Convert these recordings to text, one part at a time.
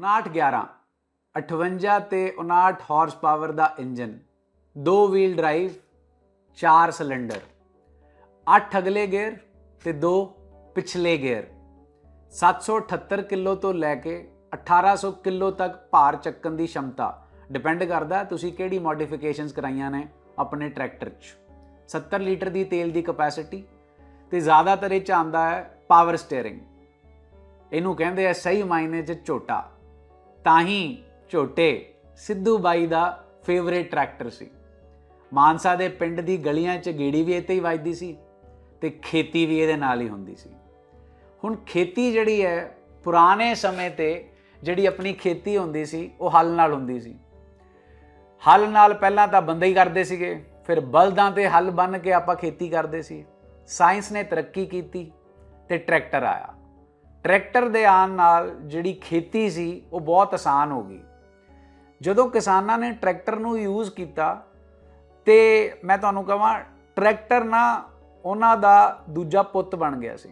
5911 58 ਤੇ 59 horse power ਦਾ engine, ਦੋ ਵੀਲ ਡਰਾਈਵ ਚਾਰ ਸਿਲੰਡਰ 8 ਅਗਲੇ ਗੇਅਰ ਤੇ ਦੋ ਪਿਛਲੇ ਗੇਅਰ 778 ਕਿਲੋ ਤੋਂ ਲੈ ਕੇ 1800 ਕਿਲੋ ਤੱਕ ਭਾਰ ਚੱਕਣ ਦੀ ਸ਼ਮਤਾ। ਡਿਪੈਂਡ ਕਰਦਾ ਤੁਸੀਂ ਕਿਹੜੀ ਮੋਡੀਫਿਕੇਸ਼ਨਸ ਕਰਾਈਆਂ ਨੇ ਆਪਣੇ ਟਰੈਕਟਰ 'ਚ। 70 ਲੀਟਰ ਦੀ ਤੇਲ ਦੀ ਕਪੈਸਿਟੀ ਤੇ ਜ਼ਿਆਦਾਤਰ ਇਹ ਚ ਆਉਂਦਾ ਹੈ ਪਾਵਰ ਸਟੀਅਰਿੰਗ ਇਹਨੂੰ ਕਹਿੰਦੇ ਆ ਸਹੀ ਮਾਇਨੇ 'ਚ ਝੋਟਾ ਤਾਂ ਹੀ ਝੋਟੇ ਸਿੱਧੂ ਬਾਈ ਦਾ ਫੇਵਰੇਟ ਟਰੈਕਟਰ ਸੀ। ਮਾਨਸਾ ਦੇ ਪਿੰਡ ਦੀ ਗਲੀਆਂ 'ਚ ਗੇੜੀ ਵੀ ਇੱਥੇ ਹੀ ਵੱਜਦੀ ਸੀ ਤੇ ਖੇਤੀ ਵੀ ਇਹਦੇ ਨਾਲ ਹੀ ਹੁੰਦੀ ਸੀ। ਹੁਣ ਖੇਤੀ ਜਿਹੜੀ ਹੈ, ਪੁਰਾਣੇ ਸਮੇਂ ਤੇ ਜਿਹੜੀ ਆਪਣੀ ਖੇਤੀ ਹੁੰਦੀ ਸੀ, ਉਹ ਹਲ ਨਾਲ ਹੁੰਦੀ ਸੀ। ਹਲ ਨਾਲ ਪਹਿਲਾਂ ਤਾਂ ਬੰਦੇ ਹੀ ਕਰਦੇ ਸੀਗੇ, ਫਿਰ ਬਲਦਾਂ ਤੇ ਹਲ ਬੰਨ ਕੇ ਆਪਾਂ ਖੇਤੀ ਕਰਦੇ ਸੀ। ਸਾਇੰਸ ਨੇ ਤਰੱਕੀ ਕੀਤੀ ਤੇ ਟਰੈਕਟਰ ਆਇਆ। ਟਰੈਕਟਰ ਦੇ ਆਉਣ ਨਾਲ ਜਿਹੜੀ ਖੇਤੀ ਸੀ, ਉਹ ਬਹੁਤ ਆਸਾਨ ਹੋ ਗਈ। ਜਦੋਂ ਕਿਸਾਨਾਂ ਨੇ ਟਰੈਕਟਰ ਨੂੰ ਯੂਜ਼ ਕੀਤਾ, ਤੇ ਮੈਂ ਤੁਹਾਨੂੰ ਕਹਾਂ, ਟਰੈਕਟਰ ਨਾ ਉਹਨਾਂ ਦਾ ਦੂਜਾ ਪੁੱਤ ਬਣ ਗਿਆ ਸੀ।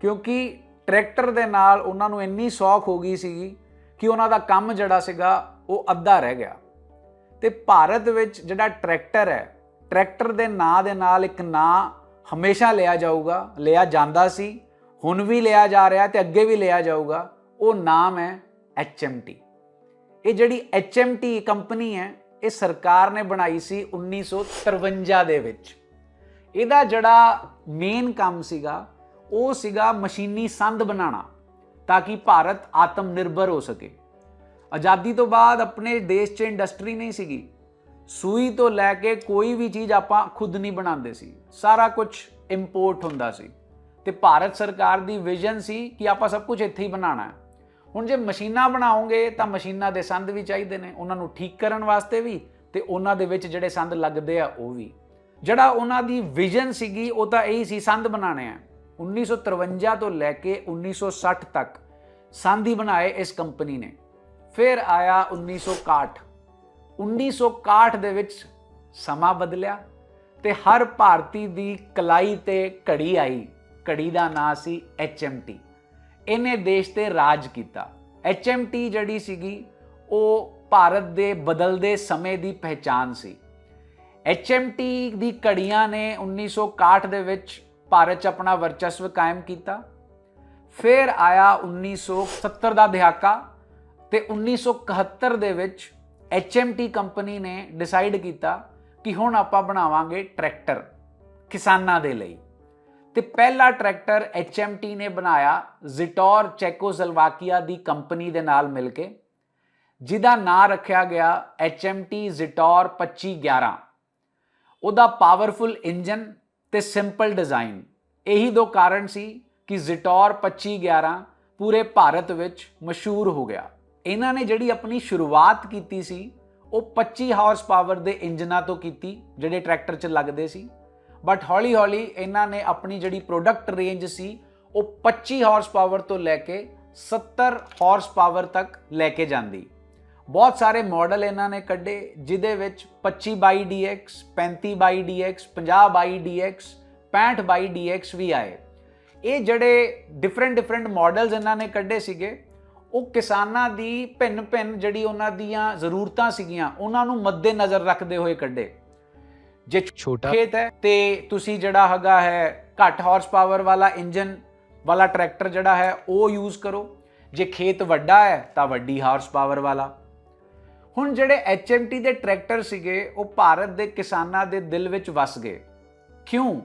ਕਿਉਂਕਿ ਟਰੈਕਟਰ ਦੇ ਨਾਲ ਉਹਨਾਂ ਨੂੰ ਇੰਨੀ ਸੌਖ ਹੋ ਗਈ ਸੀਗੀ ਕਿ ਉਹਨਾਂ ਦਾ ਕੰਮ ਜਿਹੜਾ ਸੀਗਾ, ਉਹ ਅੱਧਾ ਰਹਿ ਗਿਆ। ਤੇ ਭਾਰਤ ਵਿੱਚ ਜਿਹੜਾ ਟਰੈਕਟਰ ਹੈ, ਟਰੈਕਟਰ ਦੇ ਨਾਂ ਦੇ ਨਾਲ ਇੱਕ ਨਾਂ ਹਮੇਸ਼ਾ ਲਿਆ ਜਾਊਗਾ, ਲਿਆ ਜਾਂਦਾ ਸੀ। ਹੁਣ ਵੀ ਲਿਆ ਜਾ ਰਿਹਾ ਤੇ ਅੱਗੇ ਵੀ ਲਿਆ ਜਾਊਗਾ, ਉਹ ਨਾਮ ਹੈ HMT ਇਹ ਜਿਹੜੀ HMT ਕੰਪਨੀ ਹੈ, ਇਹ ਸਰਕਾਰ ਨੇ ਬਣਾਈ ਸੀ 1953 ਦੇ ਵਿੱਚ। ਇਹਦਾ ਜਿਹੜਾ ਮੇਨ ਕੰਮ ਸੀਗਾ, ਉਹ ਸੀਗਾ ਮਸ਼ੀਨੀ ਸੰਦ ਬਣਾਉਣਾ, ਤਾਂ ਕਿ ਭਾਰਤ ਆਤਮ ਨਿਰਭਰ ਹੋ ਸਕੇ। ਆਜ਼ਾਦੀ ਤੋਂ ਬਾਅਦ ਆਪਣੇ ਦੇਸ਼ 'ਚ ਇੰਡਸਟਰੀ ਨਹੀਂ ਸੀਗੀ। ਸੂਈ ਤੋਂ ਲੈ ਕੇ ਕੋਈ ਵੀ ਚੀਜ਼ ਆਪਾਂ ਖੁਦ ਨਹੀਂ ਬਣਾਉਂਦੇ ਸੀ। ਸਾਰਾ ਕੁਝ ਇੰਪੋਰਟ ਹੁੰਦਾ ਸੀ। ਤੇ ਭਾਰਤ ਸਰਕਾਰ ਦੀ ਵਿਜ਼ਨ ਸੀ ਕਿ ਆਪਾਂ ਸਭ ਕੁਝ ਇੱਥੇ ਹੀ ਬਣਾਉਣਾ ਹੈ। ਹੁਣ ਜੇ ਮਸ਼ੀਨਾਂ ਬਣਾਓਗੇ ਤਾਂ ਮਸ਼ੀਨਾਂ ਦੇ ਸੰਦ ਵੀ ਚਾਹੀਦੇ ਨੇ, ਉਹਨਾਂ ਨੂੰ ਠੀਕ ਕਰਨ ਵਾਸਤੇ ਵੀ ਤੇ ਉਹਨਾਂ ਦੇ ਵਿੱਚ ਜਿਹੜੇ ਸੰਦ ਲੱਗਦੇ ਆ ਉਹ ਵੀ। ਜਿਹੜਾ ਉਹਨਾਂ ਦੀ ਵਿਜ਼ਨ ਸੀਗੀ, ਉਹ ਤਾਂ ਇਹੀ ਸੀ ਸੰਦ ਬਣਾਣੇ ਆ। 1953 ਤੋਂ ਲੈ ਕੇ 1960 ਤੱਕ ਸੰਦ ਹੀ ਬਣਾਏ ਇਸ ਕੰਪਨੀ ਨੇ। ਫਿਰ ਆਇਆ 1961 1961 ਦੇ ਵਿੱਚ ਸਮਾਂ ਬਦਲਿਆ ਤੇ ਹਰ ਭਾਰਤੀ ਦੀ ਕਲਾਈ ਤੇ ਘੜੀ ਆਈ। ਘੜੀ ਦਾ ਨਾਂ ਸੀ HMT ਇਹਨੇ ਦੇਸ਼ ਤੇ ਰਾਜ ਕੀਤਾ। HMT ਜਿਹੜੀ ਸੀਗੀ, ਉਹ ਭਾਰਤ ਦੇ ਬਦਲਦੇ ਸਮੇਂ ਦੀ ਪਹਿਚਾਨ ਸੀ। HMT ਦੀ ਘੜੀਆਂ ਨੇ 1961 ਦੇ ਵਿੱਚ ਭਾਰਤ 'ਚ ਆਪਣਾ ਵਰਚਸਵ ਕਾਇਮ ਕੀਤਾ। ਫਿਰ ਆਇਆ 1970 ਦਾ ਦਹਾਕਾ ਤੇ 1971 ਦੇ ਵਿੱਚ HMT ਕੰਪਨੀ ਨੇ ਡਿਸਾਈਡ ਕੀਤਾ ਕਿ ਹੁਣ ਆਪਾਂ ਬਣਾਵਾਂਗੇ ਟਰੈਕਟਰ ਕਿਸਾਨਾਂ ਦੇ ਲਈ। ਤੇ ਪਹਿਲਾ ਟਰੈਕਟਰ HMT ਨੇ ਬਣਾਇਆ ਜ਼ਿਟੋਰ ਚੈਕੋਸਲੋਵਾਕੀਆ ਦੀ ਕੰਪਨੀ ਦੇ ਨਾਲ ਮਿਲ ਕੇ, ਜਿਹਦਾ ਨਾਂ ਰੱਖਿਆ ਗਿਆ HMT ਜ਼ਿਟੋਰ 2511 ਉਹਦਾ ਪਾਵਰਫੁਲ ਇੰਜਨ ਤੇ ਸਿੰਪਲ ਡਿਜ਼ਾਈਨ ਇਹੀ ਦੋ ਕਾਰਨ ਸੀ ਕਿ ਜ਼ਿਟੋਰ 2511 ਪੂਰੇ ਭਾਰਤ ਵਿੱਚ ਮਸ਼ਹੂਰ ਹੋ ਗਿਆ। ਇਹਨਾਂ ਨੇ ਜਿਹੜੀ ਆਪਣੀ ਸ਼ੁਰੂਆਤ ਕੀਤੀ ਸੀ, ਉਹ 25 ਹਾਰਸ ਪਾਵਰ ਦੇ ਇੰਜਨਾਂ ਤੋਂ ਕੀਤੀ, ਜਿਹੜੇ ਟਰੈਕਟਰ 'ਚ ਲੱਗਦੇ ਸੀ। ਬਟ ਹੌਲੀ-ਹੌਲੀ ਇਹਨਾਂ ਨੇ ਆਪਣੀ ਜਿਹੜੀ ਪ੍ਰੋਡਕਟ ਰੇਂਜ ਸੀ, ਉਹ 25 ਹਾਰਸ ਪਾਵਰ ਤੋਂ ਲੈ ਕੇ 70 ਹਾਰਸ ਪਾਵਰ ਤੱਕ ਲੈ ਕੇ ਜਾਂਦੀ। ਬਹੁਤ ਸਾਰੇ ਮਾਡਲ ਇਹਨਾਂ ਨੇ ਕੱਢੇ ਜਿਦੇ ਵਿੱਚ 25 ਬਾਈ DX 35 ਬਾਈ DX 50 ਬਾਈ DX 65 ਬਾਈ DX ਵੀ ਆਏ। ਇਹ ਜਿਹੜੇ ਡਿਫਰੈਂਟ ਡਿਫਰੈਂਟ ਮਾਡਲਸ ਇਹਨਾਂ ਨੇ ਕੱਢੇ ਸੀਗੇ, ਉਹ ਕਿਸਾਨਾਂ ਦੀ ਭਿੰਨ ਭਿੰਨ ਜਿਹੜੀ ਉਹਨਾਂ ਦੀਆਂ ਜ਼ਰੂਰਤਾਂ ਸੀਗੀਆਂ, ਉਹਨਾਂ ਨੂੰ ਮੱਦੇ ਨਜ਼ਰ ਰੱਖਦੇ ਹੋਏ ਕੱਢੇ। ਜੇ ਛੋਟਾ ਖੇਤ ਹੈ ਤੇ ਤੁਸੀਂ ਜਿਹੜਾ ਹੈਗਾ ਹੈ ਘੱਟ ਹਾਰਸ ਪਾਵਰ ਵਾਲਾ ਇੰਜਨ ਵਾਲਾ ਟਰੈਕਟਰ ਜਿਹੜਾ ਹੈ ਉਹ ਯੂਜ਼ ਕਰੋ। ਜੇ ਖੇਤ ਵੱਡਾ ਹੈ ਤਾਂ ਵੱਡੀ ਹਾਰਸ ਪਾਵਰ ਵਾਲਾ। ਹੁਣ ਜਿਹੜੇ HMT ਦੇ ਟਰੈਕਟਰ ਸੀਗੇ, ਉਹ ਭਾਰਤ ਦੇ ਕਿਸਾਨਾਂ ਦੇ ਦਿਲ ਵਿੱਚ ਵਸ ਗਏ। ਕਿਉਂ?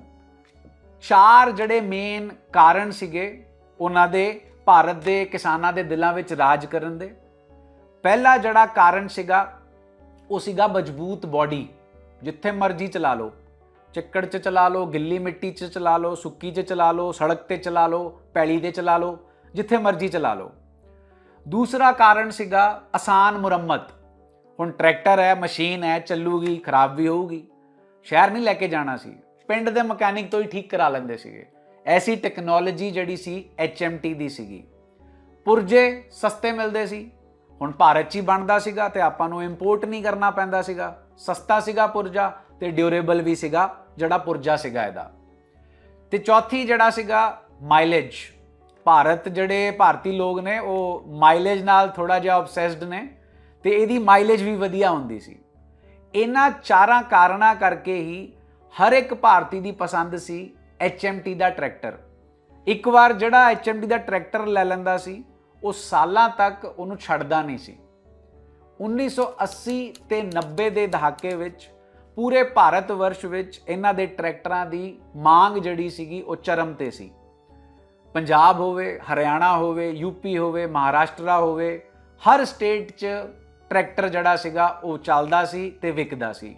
ਚਾਰ ਜਿਹੜੇ ਮੇਨ ਕਾਰਨ ਸੀਗੇ, ਉਹਨਾਂ ਦੇ ਭਾਰਤ ਦੇ ਕਿਸਾਨਾਂ ਦੇ ਦਿਲਾਂ ਵਿੱਚ ਰਾਜ ਕਰਨ ਦੇ। ਪਹਿਲਾ ਜਿਹੜਾ ਕਾਰਨ ਸੀਗਾ, ਉਹ ਸੀਗਾ ਮਜ਼ਬੂਤ ਬਾਡੀ ਜਿੱਥੇ ਮਰਜ਼ੀ ਚਲਾ ਲਓ। ਚਿੱਕੜ 'ਚ ਚਲਾ ਲਓ, ਗਿੱਲੀ ਮਿੱਟੀ 'ਚ ਚਲਾ ਲਓ, ਸੁੱਕੀ 'ਚ ਚਲਾ ਲਓ, ਸੜਕ ਤੇ ਚਲਾ ਲਓ, ਪੈਲੀ ਤੇ ਚਲਾ ਲਓ, ਜਿੱਥੇ ਮਰਜ਼ੀ ਚਲਾ ਲਓ। ਦੂਸਰਾ ਕਾਰਨ ਸੀਗਾ ਆਸਾਨ ਮੁਰੰਮਤ। ਹੁਣ ਟਰੈਕਟਰ ਹੈ, ਮਸ਼ੀਨ ਹੈ, ਚੱਲੂਗੀ, ਖਰਾਬ ਵੀ ਹੋਊਗੀ। ਸ਼ਹਿਰ ਨਹੀਂ ਲੈ ਕੇ ਜਾਣਾ ਸੀ। ਪਿੰਡ ਦੇ ਮਕੈਨਿਕ ਤੋਂ ਹੀ ਠੀਕ ਕਰਾ ਲੈਂਦੇ ਸੀਗੇ। ਐਸੀ ਟੈਕਨੋਲੋਜੀ ਜਿਹੜੀ ਸੀ HMT ਦੀ ਸੀਗੀ। ਪੁਰਜੇ ਸਸਤੇ ਮਿਲਦੇ ਸੀ। ਹੁਣ ਭਾਰਤ 'ਚ ਹੀ ਬਣਦਾ ਸੀਗਾ ਤੇ ਆਪਾਂ ਨੂੰ ਇੰਪੋਰਟ ਨਹੀਂ ਕਰਨਾ ਪੈਂਦਾ ਸੀਗਾ। ਸਸਤਾ ਸੀਗਾ ਪੁਰਜਾ ਤੇ ਡਿਊਰੇਬਲ ਵੀ ਸੀਗਾ, ਜਿਹੜਾ ਪੁਰਜਾ ਸੀਗਾ ਇਹਦਾ। ਤੇ ਚੌਥੀ ਜਿਹੜਾ ਸੀਗਾ ਮਾਈਲੇਜ ਭਾਰਤ ਜਿਹੜੇ ਭਾਰਤੀ ਲੋਕ ਨੇ, ਉਹ ਮਾਈਲੇਜ ਨਾਲ ਥੋੜਾ ਜਿਹਾ ਆਬਸੈਸਡ ਨੇ ਤੇ ਇਹਦੀ ਮਾਈਲੇਜ ਵੀ ਵਧੀਆ ਹੁੰਦੀ ਸੀ। ਇਹਨਾਂ ਚਾਰਾਂ ਕਾਰਨਾਂ ਕਰਕੇ ਹੀ ਹਰ ਇੱਕ ਭਾਰਤੀ ਦੀ ਪਸੰਦ ਸੀ HMT ਦਾ ਟਰੈਕਟਰ ਇੱਕ ਵਾਰ ਜਿਹੜਾ HMT ਦਾ ਟਰੈਕਟਰ ਲੈ ਲੈਂਦਾ ਸੀ, ਉਹ ਸਾਲਾਂ ਤੱਕ ਉਹਨੂੰ ਛੱਡਦਾ ਨਹੀਂ ਸੀ। 1980 ਤੇ 90 ਦੇ ਦਹਾਕੇ ਵਿੱਚ ਪੂਰੇ ਭਾਰਤ ਵਰਸ਼ ਵਿੱਚ ਇਹਨਾਂ ਦੇ ਟਰੈਕਟਰਾਂ ਦੀ ਮੰਗ ਜਿਹੜੀ ਸੀਗੀ, ਉਹ ਚਰਮ ਤੇ ਸੀ। ਪੰਜਾਬ ਹੋਵੇ, ਹਰਿਆਣਾ ਹੋਵੇ ਯੂਪੀ ਹੋਵੇ, ਮਹਾਰਾਸ਼ਟਰਾ ਹੋਵੇ, ਹਰ ਸਟੇਟ 'ਚ ਟਰੈਕਟਰ ਜਿਹੜਾ ਸੀਗਾ, ਉਹ ਚੱਲਦਾ ਸੀ ਤੇ ਵਿਕਦਾ ਸੀ।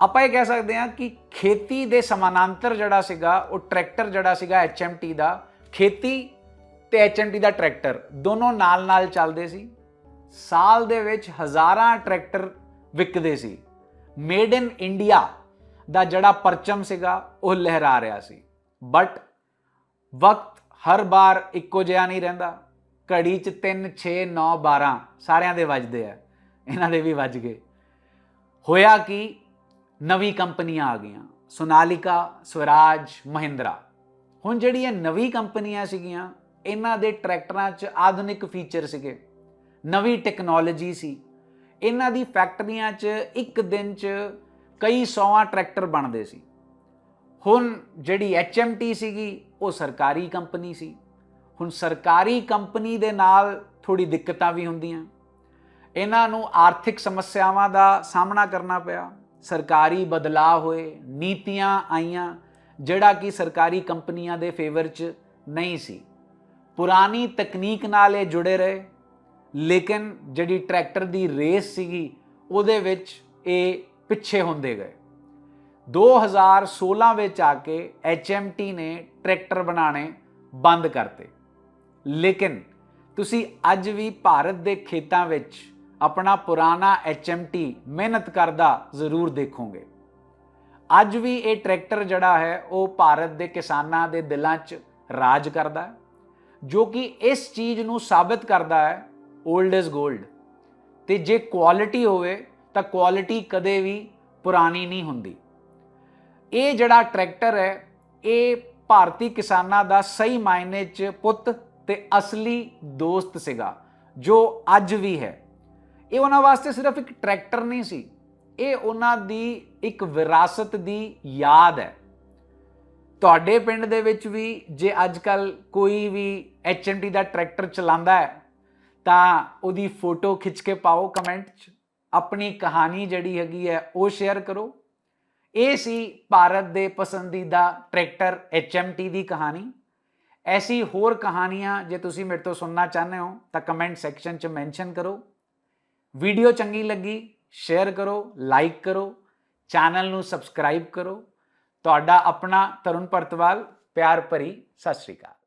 ਆਪਾਂ ਇਹ ਕਹਿ ਸਕਦੇ ਹਾਂ ਕਿ ਖੇਤੀ ਦੇ ਸਮਾਨਾਂਤਰ ਜਿਹੜਾ ਸੀਗਾ, ਉਹ ਟਰੈਕਟਰ ਜਿਹੜਾ ਸੀਗਾ HMT ਦਾ, ਖੇਤੀ ਤੇ HMT ਦਾ ਟਰੈਕਟਰ ਦੋਨੋਂ ਨਾਲ-ਨਾਲ ਚੱਲਦੇ ਸੀ। ਸਾਲ ਦੇ ਵਿੱਚ ਹਜ਼ਾਰਾਂ ਟਰੈਕਟਰ ਵਿਕਦੇ ਸੀ। ਮੇਡ ਇਨ ਇੰਡੀਆ ਦਾ ਜਿਹੜਾ ਪਰਚਮ ਸੀਗਾ, ਉਹ ਲਹਿਰਾ ਰਿਹਾ ਸੀ। ਬਟ ਵਕਤ ਹਰ ਵਾਰ ਇੱਕੋ ਜਿਹਾ ਨਹੀਂ ਰਹਿੰਦਾ। ਘੜੀ 'ਚ 3 6 9 12 ਸਾਰਿਆਂ ਦੇ ਵੱਜਦੇ ਆ। ਇਹਨਾਂ ਦੇ ਵੀ ਵੱਜ ਗਏ। ਹੋਇਆ ਕਿ? ਨਵੀਂ ਕੰਪਨੀਆਂ ਆ ਗਈਆਂ। ਸੋਨਾਲਿਕਾ, ਸਵਰਾਜ, ਮਹਿੰਦਰਾ। ਹੁਣ ਜਿਹੜੀ ਇਹ ਨਵੀਂ ਕੰਪਨੀਆਂ ਸੀਗੀਆਂ, ਇਹਨਾਂ ਦੇ ਟਰੈਕਟਰਾਂ 'ਚ ਆਧੁਨਿਕ ਫੀਚਰ ਸੀਗੇ। ਨਵੀਂ ਟੈਕਨੋਲੋਜੀ ਸੀ। ਇਹਨਾਂ ਦੀ ਫੈਕਟਰੀਆਂ 'ਚ ਇੱਕ ਦਿਨ 'ਚ ਕਈ ਸੌਆਂ ਟਰੈਕਟਰ ਬਣਦੇ ਸੀ। ਹੁਣ ਜਿਹੜੀ HMT ਸੀਗੀ, ਉਹ ਸਰਕਾਰੀ ਕੰਪਨੀ ਸੀ। ਹੁਣ ਸਰਕਾਰੀ ਕੰਪਨੀ ਦੇ ਨਾਲ ਥੋੜੀ ਦਿੱਕਤਾਂ ਵੀ ਹੁੰਦੀਆਂ। ਇਹਨਾਂ ਨੂੰ ਆਰਥਿਕ ਸਮੱਸਿਆਵਾਂ ਦਾ ਸਾਹਮਣਾ ਕਰਨਾ ਪਿਆ। ਸਰਕਾਰੀ ਬਦਲਾਅ ਹੋਏ, ਨੀਤੀਆਂ ਆਈਆਂ, ਜਿਹੜਾ ਕਿ ਸਰਕਾਰੀ ਕੰਪਨੀਆਂ ਦੇ ਫੇਵਰ 'ਚ ਨਹੀਂ ਸੀ। ਪੁਰਾਣੀ ਤਕਨੀਕ ਨਾਲ ਇਹ ਜੁੜੇ ਰਹੇ। ਲੇਕਿਨ ਜਿਹੜੀ ਟਰੈਕਟਰ ਦੀ ਰੇਸ ਸੀਗੀ, ਉਹਦੇ ਵਿੱਚ ਇਹ ਪਿੱਛੇ ਹੁੰਦੇ ਗਏ। 2016 ਵਿੱਚ ਆ ਕੇ HMT ਨੇ ਟਰੈਕਟਰ ਬਣਾਉਣੇ ਬੰਦ ਕਰਤੇ। ਲੇਕਿਨ ਤੁਸੀਂ ਅੱਜ ਵੀ ਭਾਰਤ ਦੇ ਖੇਤਾਂ ਵਿੱਚ ਆਪਣਾ ਪੁਰਾਣਾ HMT ਮਿਹਨਤ ਕਰਦਾ ਜ਼ਰੂਰ ਦੇਖੋਗੇ। ਅੱਜ ਵੀ ਇਹ ਟਰੈਕਟਰ ਜਿਹੜਾ ਹੈ, ਉਹ ਭਾਰਤ ਦੇ ਕਿਸਾਨਾਂ ਦੇ ਦਿਲਾਂ 'ਚ ਰਾਜ ਕਰਦਾ ਹੈ, ਜੋ ਕਿ ਇਸ ਚੀਜ਼ ਨੂੰ ਸਾਬਤ ਕਰਦਾ ਹੈ 올ਡ ਇਜ਼ 골ਡ ਤੇ ਜੇ ਕੁਆਲਿਟੀ ਹੋਵੇ, ਤਾਂ ਕੁਆਲਿਟੀ ਕਦੇ ਵੀ ਪੁਰਾਣੀ ਨਹੀਂ ਹੁੰਦੀ। ਇਹ ਜਿਹੜਾ ਟਰੈਕਟਰ ਹੈ, ਇਹ ਭਾਰਤੀ ਕਿਸਾਨਾਂ ਦਾ ਸਹੀ ਮਾਇਨੇ 'ਚ ਪੁੱਤ ਤੇ ਅਸਲੀ ਦੋਸਤ ਸੀਗਾ, ਜੋ ਅੱਜ ਵੀ ਹੈ। ਇਹ ਉਹਨਾਂ ਵਾਸਤੇ ਸਿਰਫ ਇੱਕ ਟਰੈਕਟਰ ਨਹੀਂ ਸੀ। ਇਹ ਉਹਨਾਂ ਦੀ ਇੱਕ ਵਿਰਾਸਤ ਦੀ ਯਾਦ ਹੈ। ਤੁਹਾਡੇ ਪਿੰਡ ਦੇ ਵਿੱਚ ਵੀ ਜੇ ਅੱਜ ਕੱਲ ਕੋਈ ਵੀ HMT ਦਾ ਟਰੈਕਟਰ ਚਲਾਉਂਦਾ ਹੈ ਤਾਂ ਉਹਦੀ ਫੋਟੋ ਖਿੱਚ ਕੇ ਪਾਓ ਕਮੈਂਟ 'ਚ। ਆਪਣੀ ਕਹਾਣੀ ਜਿਹੜੀ ਹੈਗੀ ਹੈ, ਉਹ ਸ਼ੇਅਰ ਕਰੋ। ਇਹ ਸੀ ਭਾਰਤ ਦੇ ਪਸੰਦੀਦਾ ਟਰੈਕਟਰ HMT ਦੀ ਕਹਾਣੀ। ਐਸੀ ਹੋਰ ਕਹਾਣੀਆਂ, ਜੇ ਤੁਸੀਂ ਮੇਰੇ ਤੋਂ ਸੁਣਨਾ ਚਾਹੁੰਦੇ ਹੋ, ਤਾਂ ਕਮੈਂਟ ਸੈਕਸ਼ਨ 'ਚ ਮੈਂਸ਼ਨ ਕਰੋ। ਵੀਡੀਓ ਚੰਗੀ ਲੱਗੀ ਸ਼ੇਅਰ ਕਰੋ ਲਾਈਕ ਕਰੋ ਚੈਨਲ ਨੂੰ ਸਬਸਕ੍ਰਾਈਬ ਕਰੋ। ਤੁਹਾਡਾ ਆਪਣਾ ਤਰੁਣ ਪਰਤਵਾਲ, ਪਿਆਰ ਭਰੀ, ਸਤਿ ਸ਼੍ਰੀ ਅਕਾਲ।